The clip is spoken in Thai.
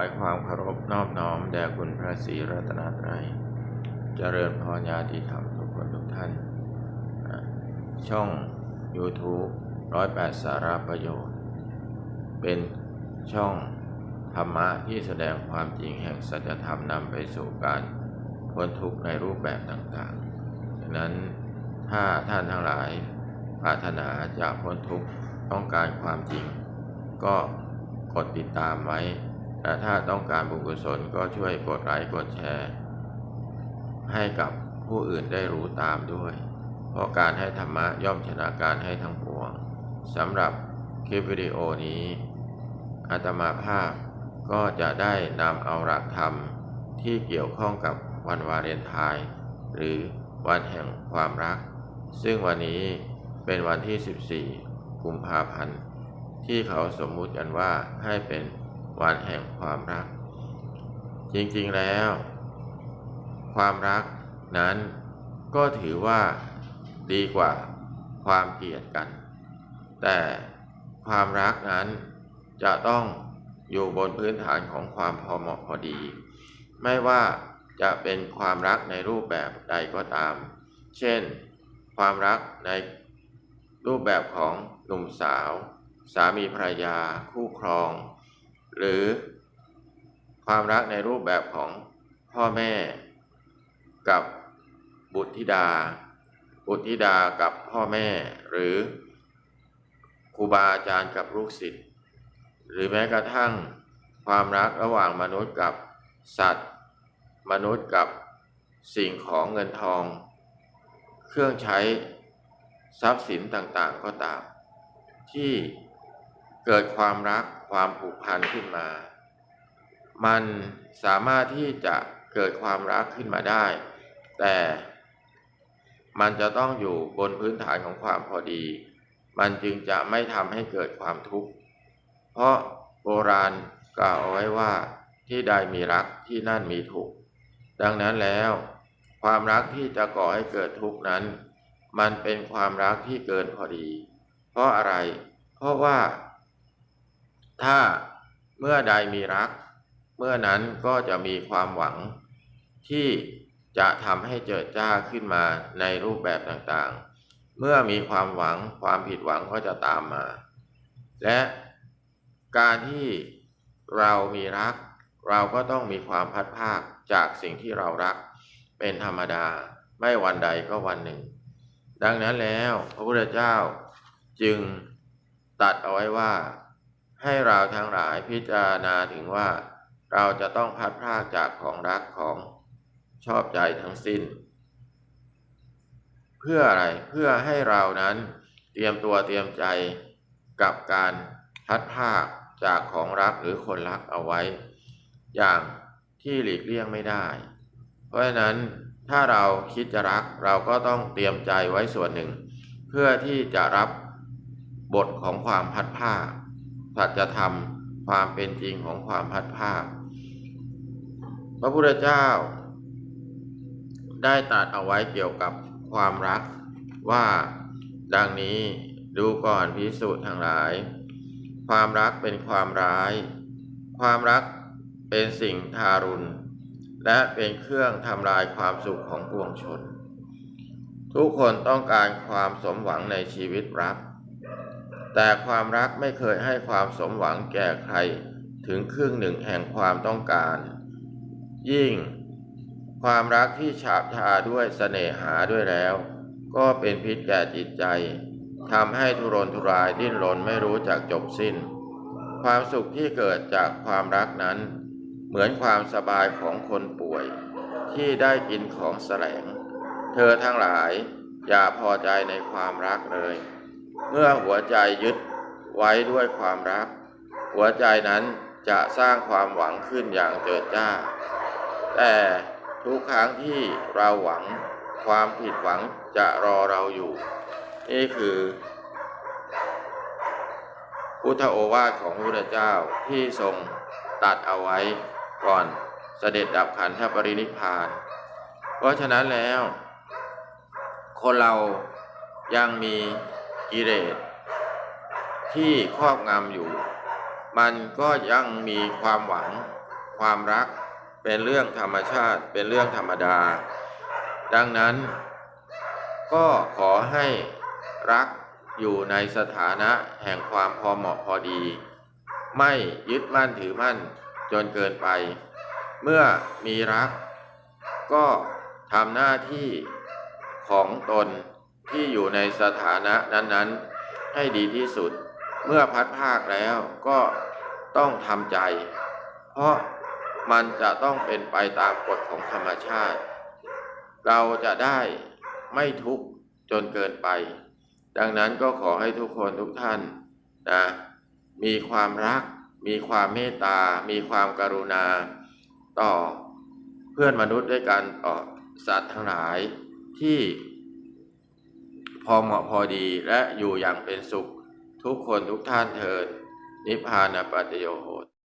ายความเคารพนอบน้อมแด่คุณพระศรีรัตนตรัย เจริญพรญาติธรรมทุกคนทุกท่าน ช่อง YouTube ร้อยแปดสาระประโยชน์ เป็นช่องธรรมะที่แสดงความจริงแห่งสัจธรรมนำไปสู่การพ้นทุกข์ในรูปแบบต่างๆดังนั้นถ้าท่านทั้งหลายปรารถนาจะพ้นทุกข์ต้องการความจริง ก็กดติดตามไว้ แต่ถ้าต้องการบุญกุศลก็ช่วยกดไลค์กดแชร์ ให้กับผู้อื่นได้รู้ตามด้วย เพราะการให้ธรรมะย่อมชนะการให้ทั้งปวงสำหรับคลิปวิดีโอนี้อาตมาภาพก็จะได้นำเอาหลักธรรมที่เกี่ยวข้องกับวันวาเลนไทน์หรือวันแห่งความรัก ซึ่งวันนี้เป็นวันที่ 14 กุมภาพันธ์ ที่เขาสมมุติกันว่าให้เป็น วันแห่งความรัก จริงๆแล้ว ความรักนั้นก็ถือว่าดีกว่าความเกลียดกัน แต่ความรักนั้นจะต้องอยู่บนพื้นฐานของความพอเหมาะพอดี ไม่ว่าจะเป็นความรักในรูปแบบใดก็ตาม เช่น ความรักในรูปแบบของหนุ่มสาว สามีภรรยา คู่ครอง หรือความรักในรูปแบบของพ่อแม่กับบุตรธิดา บุตรธิดากับพ่อแม่ หรือครูบาอาจารย์กับลูกศิษย์ หรือแม้กระทั่งความรักระหว่างมนุษย์กับสัตว์ มนุษย์กับสิ่งของเงินทอง เครื่องใช้ทรัพย์สินต่างๆก็ตาม ที่ เกิดความรักความผูกพันขึ้นมา มันสามารถที่จะเกิดความรักขึ้นมาได้ แต่มันจะต้องอยู่บนพื้นฐานของความพอดี มันจึงจะไม่ทำให้เกิดความทุกข์ เพราะโบราณกล่าวเอาไว้ว่าที่ใดมีรักที่นั่นมีทุกข์ ดังนั้นแล้ว ความรักที่จะก่อให้เกิดทุกข์นั้น มันเป็นความรักที่เกินพอดี เพราะอะไร เพราะว่า ถ้าเมื่อใดมีรัก เมื่อนั้นก็จะมีความหวังที่จะทำให้เจิดจ้าขึ้นมาในรูปแบบต่างๆ เมื่อมีความหวังความผิดหวังก็จะตามมา และการที่เรามีรัก เราก็ต้องมีความพัดภาคจากสิ่งที่เรารัก เป็นธรรมดาไม่วันใดก็วันหนึ่ง ดังนั้นแล้วพระพุทธเจ้าจึงตัดเอาไว้ว่า ให้เราทั้งหลายพิจารณาถึงว่า เราจะต้องพัดพรากจากของรักของชอบใจทั้งสิ้น เพื่ออะไรเพื่อให้เรานั้นเตรียมตัวเตรียมใจกับการพัดพรากจากของรักหรือคนรักเอาไว้ อย่างที่หลีกเลี่ยงไม่ได้ เพราะฉะนั้นถ้าเราคิดจะรักเราก็ต้องเตรียมใจไว้ส่วนหนึ่ง เพื่อที่จะรับบทของความพัดภาค สัจธรรมความเป็นจริงของความพัดภาค พระพุทธเจ้า ได้ตรัสเอาไว้เกี่ยวกับความรักว่าดังนี้ดูก่อนพิสูจน์ทั้งหลาย ความรักเป็นความร้าย ความรักเป็นสิ่งทารุณ และเป็นเครื่องทำลายความสุขของปวงชน ทุกคนต้องการความสมหวังในชีวิตรัก แต่ความรักไม่เคยให้ความสมหวังแก่ใครถึงครึ่งหนึ่งแห่งความต้องการ ยิ่ง ความรักที่ฉาบทาด้วยเสน่หาด้วยแล้ว ก็เป็นพิษแก่จิตใจทำให้ทุรนทุรายดิ้นรนไม่รู้จักจบสิ้น ความสุขที่เกิดจากความรักนั้น เหมือนความสบายของคนป่วย ที่ได้กินของแสลง เธอทั้งหลายอย่าพอใจในความรักเลย เมื่อหัวใจยึดไว้ด้วยความรัก หัวใจนั้นจะสร้างความหวังขึ้นอย่างเจิดจ้า แต่ทุกครั้งที่เราหวังความผิดหวังจะรอเราอยู่ นี่คือ พุทธโอวาทของพระพุทธเจ้าที่ทรงตัดเอาไว้ก่อนเสด็จดับขันธปรินิพพาน เพราะฉะนั้นแล้ว คนเรายังมี กิเลสที่ครอบงำอยู่ มันก็ยังมีความหวัง ความรัก เป็นเรื่องธรรมชาติ เป็นเรื่องธรรมดา ดังนั้น ก็ขอให้รักอยู่ในสถานะแห่งความพอเหมาะพอดี ไม่ยึดมั่นถือมั่นจนเกินไป เมื่อมีรัก ก็ทำหน้าที่ของตน ที่อยู่ในสถานะนั้นๆ ให้ดีที่สุด เมื่อพัดภาคแล้วก็ต้องทำใจ เพราะมันจะต้องเป็นไปตามกฎของธรรมชาติ เราจะได้ไม่ทุกข์จนเกินไป ดังนั้นก็ขอให้ทุกคนทุกท่านนะมีความรัก มีความเมตตา มีความกรุณา ต่อเพื่อนมนุษย์ด้วยกันต่อสัตว์ทั้งหลายที่ พอเหมาะพอดีและอยู่อย่างเป็นสุข ทุกคนทุกท่านเถิดนิพพานาปัจจโยโห